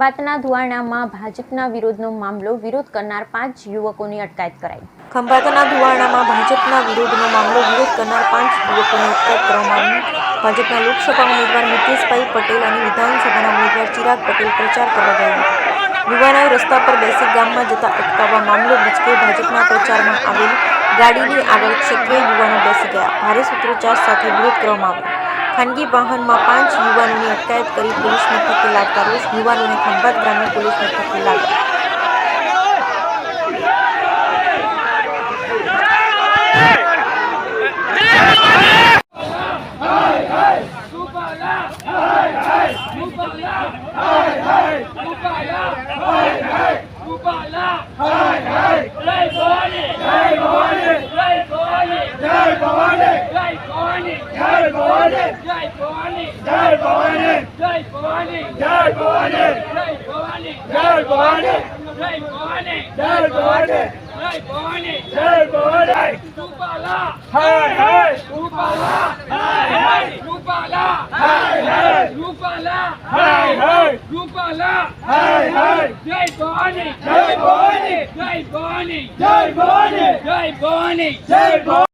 ખંભાતના ધુવાણામાં ભાજપના વિરોધનો મામલો વિરોધ કરનાર પાંચ યુવકોની અટકાયત કરાઈ. ખંભાતના ધુવાણામાં ભાજપના વિરોધનો મામલો વિરોધ કરનાર પાંચ યુવકોની અટકાયત કરવામાં આવી. ભાજપના લોકસભા ઉમેદવાર નીતિશભાઈ પટેલ અને વિધાનસભાના ઉમેદવાર ચિરાગ પટેલ પ્રચાર કરવા ગયા હતા. રસ્તા પર બેસી ગામમાં જતા અટકાવવા મામલો ગુજકે ભાજપના પ્રચારમાં આવેલ ગાડીની આગળ ક્ષેત્રે યુવાનો બેસી ગયા. ભારે સૂત્રોચ્ચાર સાથે વિરોધ કરવામાં આવ્યો. ખાનગી વાહનમાં પાંચ યુવાનોની અટકાયત કરી પોલીસ મથકે લાગતા રોષ. યુવાનોને ખંભાત ગ્રામ્ય પોલીસ મથકે Jai Bhani Jai Bhani Jai Bhani Jai Bhani Jai Bhani Jai Bhani